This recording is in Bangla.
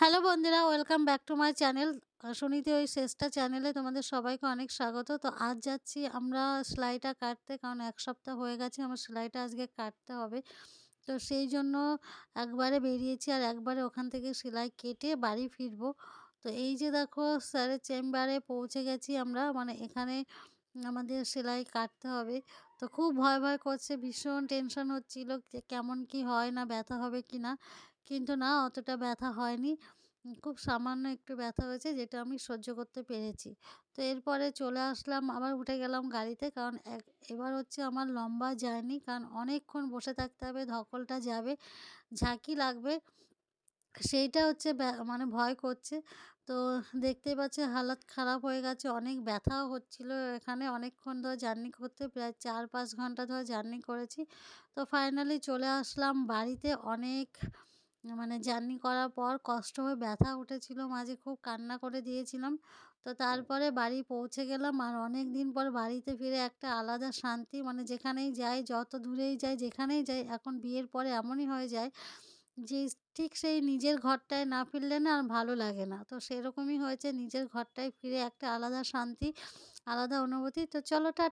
হ্যালো বন্ধুরা, welcome back to my channel. Suniti ওই শেষটা চ্যানেলে তোমাদের সবাইকে অনেক স্বাগত। তো আজ যাচ্ছি আমরা সেলাইটা কাটতে, কারণ এক সপ্তাহ হয়ে গেছে আমার সেলাইটা আজকে কাটতে হবে। তো সেই জন্য একবারে বেরিয়েছি আর একবারে ওখান থেকে সেলাই কেটে বাড়ি ফিরবো। তো এই যে দেখো, স্যারের চেম্বারে পৌঁছে গেছি আমরা। মানে এখানে আমাদের সেলাই কাটতে হবে। তো খুব ভয় ভয় করছে, ভীষণ টেনশন হচ্ছিল যে কেমন কি হয়, না ব্যথা হবে কি না। কিন্তু না, অতটা ব্যথা হয়নি। খুব সামান্য একটু ব্যথা হয়েছে, যেটা আমি সহ্য করতে পেরেছি। তো এরপরে চলে আসলাম, আবার উঠে গেলাম গাড়িতে। কারণ এক, এবার হচ্ছে আমার লম্বা জার্নি, কারণ অনেকক্ষণ বসে থাকতে হবে, ধকলটা যাবে, ঝাঁকি লাগবে। সেইটা হচ্ছে মানে ভয় করছে। তো দেখতেই পাচ্ছি হালাত খারাপ হয়ে গেছে, অনেক ব্যথাও হচ্ছিল এখানে। অনেকক্ষণ ধরে জার্নি করতে, প্রায় চার পাঁচ ঘণ্টা ধরে জার্নি করেছি। তো ফাইনালি চলে আসলাম বাড়িতে। অনেক মানে জার্নি করার পর কষ্ট হয়ে ব্যথা উঠেছিল, মাঝে খুব কান্না করে দিয়েছিলাম। তো তারপরে বাড়ি পৌঁছে গেলাম আর অনেক দিন পর বাড়িতে ফিরে একটা আলাদা শান্তি মানে যেখানেই যাই, যত দূরেই যাই, যেখানেই যাই, এখন বিয়ের পরে এমনই হয়ে যায় যে ঠিক সেই নিজের ঘরটায় না ফিরলে না আর ভালো লাগে না। তো সেরকমই হয়েছে, নিজের ঘরটায় ফিরে একটা আলাদা শান্তি, আলাদা অনুভূতি। তো চলো টা